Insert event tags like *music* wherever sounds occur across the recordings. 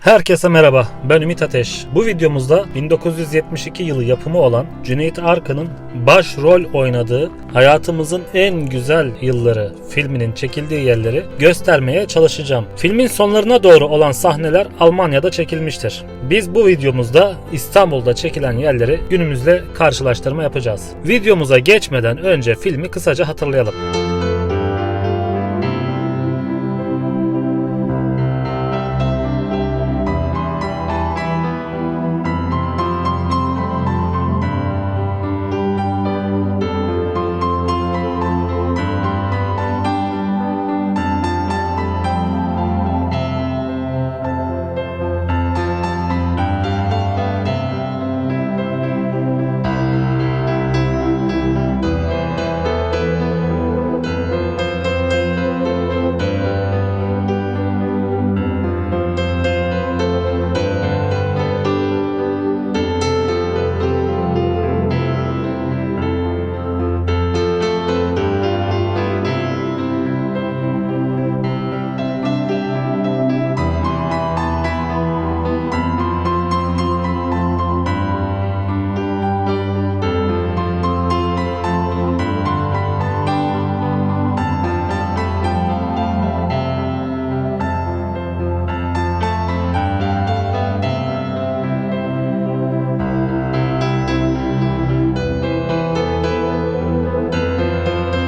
Herkese merhaba, ben Ümit Ateş. Bu videomuzda 1972 yılı yapımı olan Cüneyt Arkın'ın başrol oynadığı Hayatımızın En Güzel Yılları filminin çekildiği yerleri göstermeye çalışacağım. Filmin sonlarına doğru olan sahneler Almanya'da çekilmiştir. Biz bu videomuzda İstanbul'da çekilen yerleri günümüzle karşılaştırma yapacağız. Videomuza geçmeden önce filmi kısaca hatırlayalım.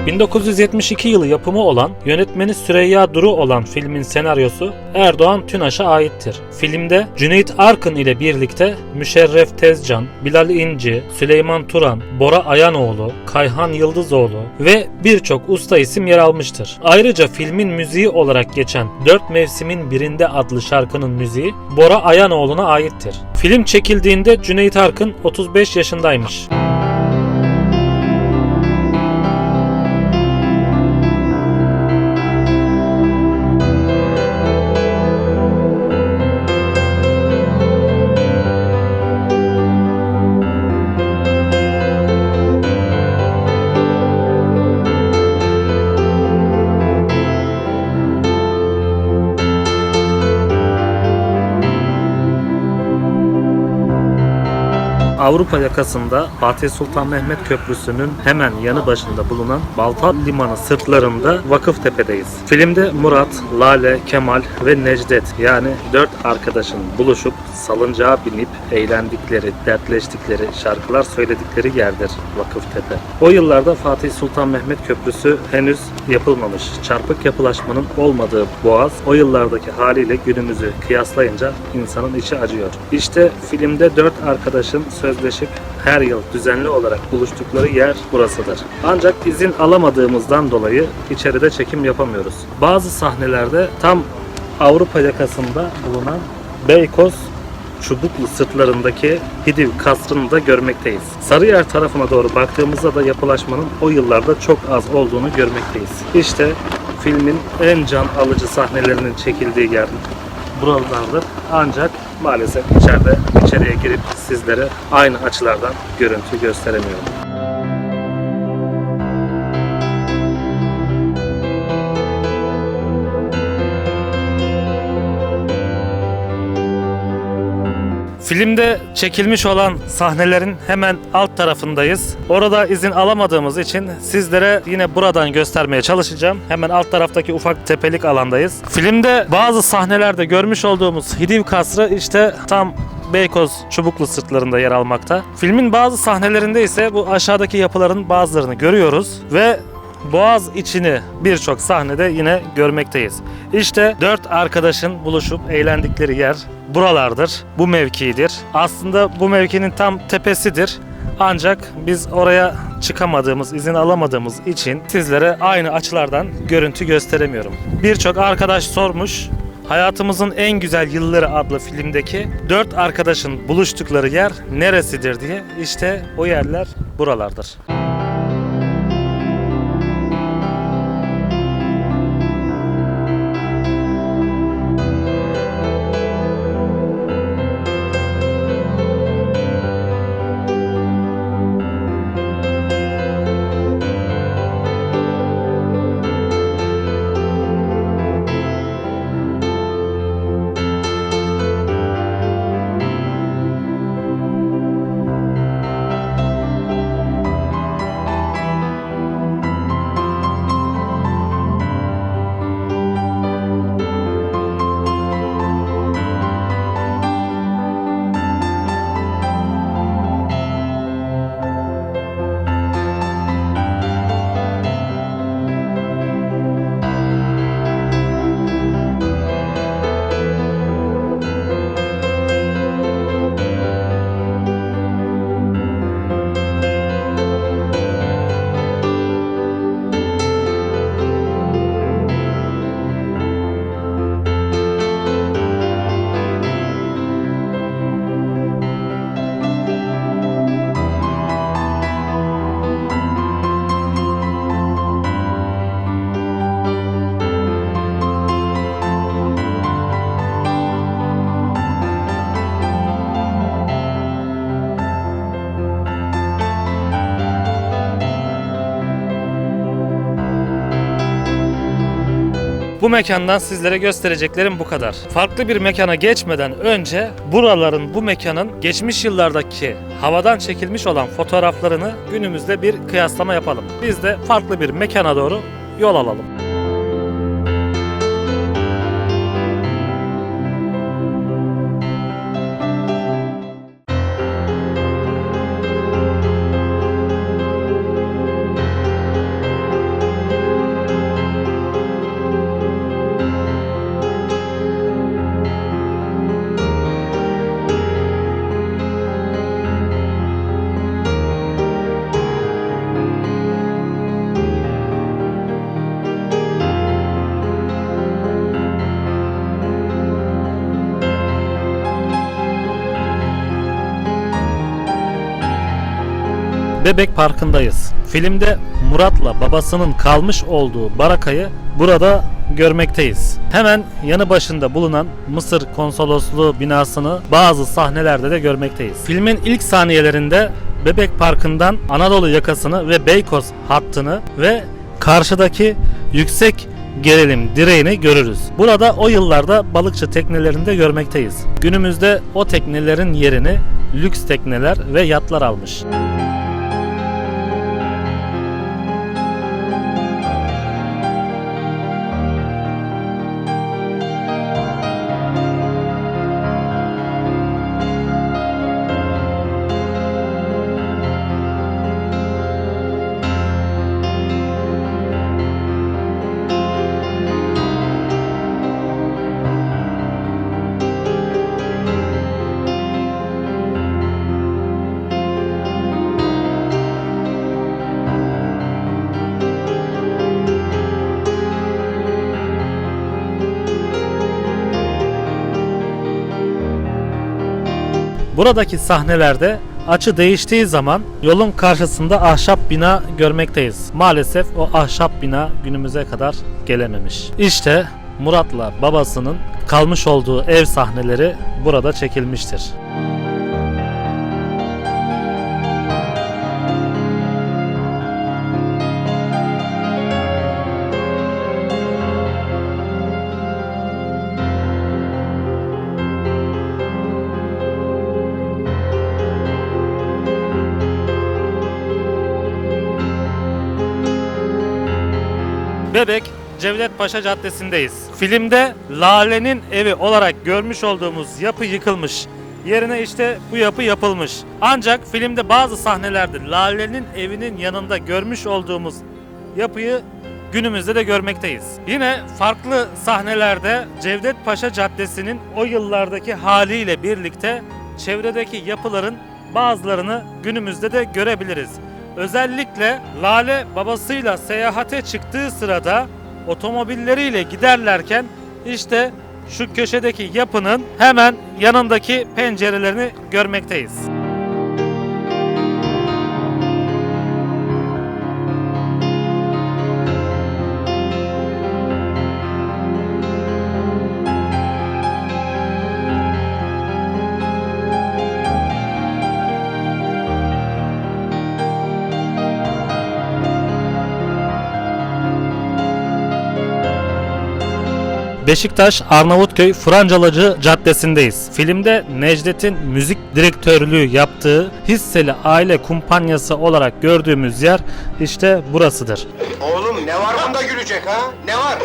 ...1972 yılı yapımı olan, yönetmeni Süreyya Duru olan filmin senaryosu Erdoğan Tünaş'a aittir. Filmde Cüneyt Arkın ile birlikte Müşerref Tezcan, Bilal İnci, Süleyman Turan, Bora Ayanoğlu, Kayhan Yıldızoğlu ve birçok usta isim yer almıştır. Ayrıca filmin müziği olarak geçen Dört Mevsimin Birinde adlı şarkının müziği Bora Ayanoğlu'na aittir. Film çekildiğinde Cüneyt Arkın 35 yaşındaymış. Avrupa yakasında Fatih Sultan Mehmet Köprüsü'nün hemen yanı başında bulunan Balta Limanı sırtlarında Vakıftepe'deyiz. Filmde Murat, Lale, Kemal ve Necdet yani dört arkadaşın buluşup salıncağa binip eğlendikleri, dertleştikleri, şarkılar söyledikleri yerdir Vakıftepe. O yıllarda Fatih Sultan Mehmet Köprüsü henüz yapılmamış. Çarpık yapılaşmanın olmadığı Boğaz o yıllardaki haliyle günümüzü kıyaslayınca insanın içi acıyor. İşte filmde dört arkadaşın sözleşip her yıl düzenli olarak buluştukları yer burasıdır. Ancak izin alamadığımızdan dolayı içeride çekim yapamıyoruz. Bazı sahnelerde tam Avrupa yakasında bulunan Beykoz Çubuklu sırtlarındaki Hidiv kasrını da görmekteyiz. Sarıyer tarafına doğru baktığımızda da yapılaşmanın o yıllarda çok az olduğunu görmekteyiz. İşte filmin en can alıcı sahnelerinin çekildiği yer buralardır. Ancak maalesef içeride içeriye girip sizlere aynı açılardan görüntü gösteremiyorum. Filmde çekilmiş olan sahnelerin hemen alt tarafındayız. Orada izin alamadığımız için sizlere yine buradan göstermeye çalışacağım. Hemen alt taraftaki ufak tepelik alandayız. Filmde bazı sahnelerde görmüş olduğumuz Hidiv Kasrı işte tam Beykoz Çubuklu sırtlarında yer almakta. Filmin bazı sahnelerinde ise bu aşağıdaki yapıların bazılarını görüyoruz ve Boğaz içini birçok sahnede yine görmekteyiz. İşte dört arkadaşın buluşup eğlendikleri yer buralardır. Bu mevkidir. Aslında bu mevkinin tam tepesidir. Ancak biz oraya çıkamadığımız, izin alamadığımız için sizlere aynı açılardan görüntü gösteremiyorum. Birçok arkadaş sormuş. Hayatımızın en güzel yılları adlı filmdeki dört arkadaşın buluştukları yer neresidir diye işte o yerler buralardır. Bu mekandan sizlere göstereceklerim bu kadar. Farklı bir mekana geçmeden önce buraların bu mekanın geçmiş yıllardaki havadan çekilmiş olan fotoğraflarını günümüzde bir kıyaslama yapalım. Biz de farklı bir mekana doğru yol alalım. Bebek Parkı'ndayız. Filmde Murat'la babasının kalmış olduğu barakayı burada görmekteyiz. Hemen yanı başında bulunan Mısır konsolosluğu binasını bazı sahnelerde de görmekteyiz. Filmin ilk saniyelerinde Bebek Parkı'ndan Anadolu yakasını ve Beykoz hattını ve karşıdaki yüksek gerilim direğini görürüz. Burada o yıllarda balıkçı teknelerinde görmekteyiz. Günümüzde o teknelerin yerini lüks tekneler ve yatlar almış. Buradaki sahnelerde açı değiştiği zaman yolun karşısında ahşap bina görmekteyiz. Maalesef o ahşap bina günümüze kadar gelememiş. İşte Murat'la babasının kalmış olduğu ev sahneleri burada çekilmiştir. Bebek Cevdet Paşa Caddesi'ndeyiz. Filmde Lale'nin evi olarak görmüş olduğumuz yapı yıkılmış. Yerine işte bu yapı yapılmış. Ancak filmde bazı sahnelerde Lale'nin evinin yanında görmüş olduğumuz yapıyı günümüzde de görmekteyiz. Yine farklı sahnelerde Cevdet Paşa Caddesi'nin o yıllardaki haliyle birlikte çevredeki yapıların bazılarını günümüzde de görebiliriz. Özellikle Lale babasıyla seyahate çıktığı sırada otomobilleriyle giderlerken işte şu köşedeki yapının hemen yanındaki pencerelerini görmekteyiz. Beşiktaş Arnavutköy Francalacı Caddesi'ndeyiz. Filmde Necdet'in müzik direktörlüğü yaptığı hisseli aile kumpanyası olarak gördüğümüz yer işte burasıdır. Oğlum ne var bunda gülecek ha? Ne var?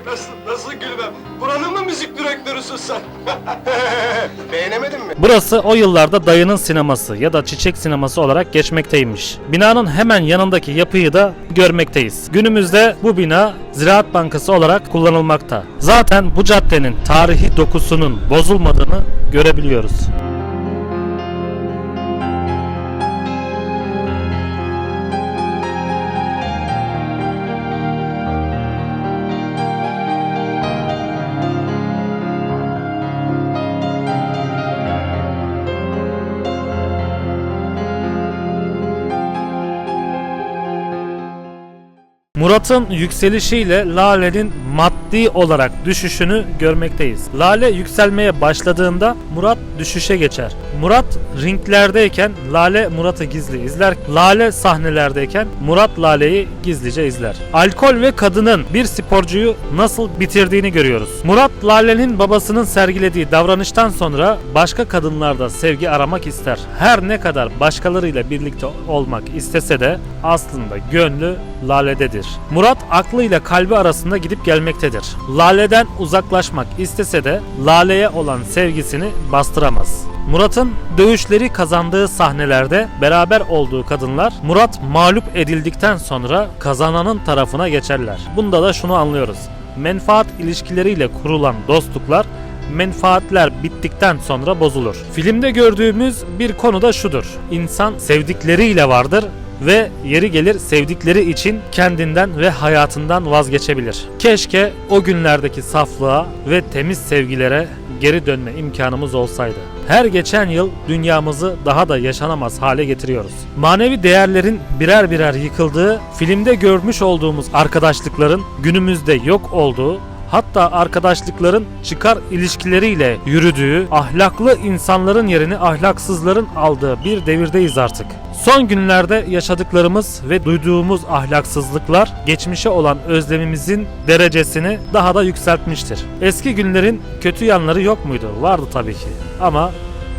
Nasıl, nasıl gülmem? Buranın mı müzik direktörüsün sen? *laughs* Beğenemedin mi? Burası o yıllarda dayının sineması ya da çiçek sineması olarak geçmekteymiş. Binanın hemen yanındaki yapıyı da görmekteyiz. Günümüzde bu bina Ziraat Bankası olarak kullanılmakta. Zaten bu caddenin tarihi dokusunun bozulmadığını görebiliyoruz. Murat'ın yükselişiyle Lale'nin maddi olarak düşüşünü görmekteyiz. Lale yükselmeye başladığında Murat düşüşe geçer. Murat ringlerdeyken Lale Murat'ı gizli izler. Lale sahnelerdeyken Murat Lale'yi gizlice izler. Alkol ve kadının bir sporcuyu nasıl bitirdiğini görüyoruz. Murat Lale'nin babasının sergilediği davranıştan sonra başka kadınlarda sevgi aramak ister. Her ne kadar başkalarıyla birlikte olmak istese de aslında gönlü Lale'dedir. Murat aklıyla kalbi arasında gidip gelmektedir. Lale'den uzaklaşmak istese de Lale'ye olan sevgisini bastıramaz. Murat'ın dövüşleri kazandığı sahnelerde beraber olduğu kadınlar Murat mağlup edildikten sonra kazananın tarafına geçerler. Bunda da şunu anlıyoruz. Menfaat ilişkileriyle kurulan dostluklar menfaatler bittikten sonra bozulur. Filmde gördüğümüz bir konu da şudur. İnsan sevdikleriyle vardır ve yeri gelir sevdikleri için kendinden ve hayatından vazgeçebilir. Keşke o günlerdeki saflığa ve temiz sevgilere geri dönme imkanımız olsaydı. Her geçen yıl dünyamızı daha da yaşanamaz hale getiriyoruz. Manevi değerlerin birer birer yıkıldığı, filmde görmüş olduğumuz arkadaşlıkların günümüzde yok olduğu, hatta arkadaşlıkların çıkar ilişkileriyle yürüdüğü, ahlaklı insanların yerini ahlaksızların aldığı bir devirdeyiz artık. Son günlerde yaşadıklarımız ve duyduğumuz ahlaksızlıklar geçmişe olan özlemimizin derecesini daha da yükseltmiştir. Eski günlerin kötü yanları yok muydu? Vardı tabii ki. Ama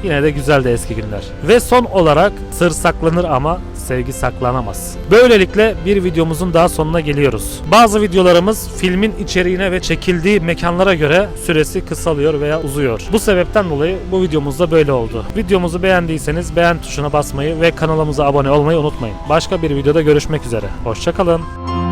Yine de güzeldi eski günler. Ve son olarak sır saklanır ama sevgi saklanamaz. Böylelikle bir videomuzun daha sonuna geliyoruz. Bazı videolarımız filmin içeriğine ve çekildiği mekanlara göre süresi kısalıyor veya uzuyor. Bu sebepten dolayı bu videomuz da böyle oldu. Videomuzu beğendiyseniz beğen tuşuna basmayı ve kanalımıza abone olmayı unutmayın. Başka bir videoda görüşmek üzere. Hoşçakalın.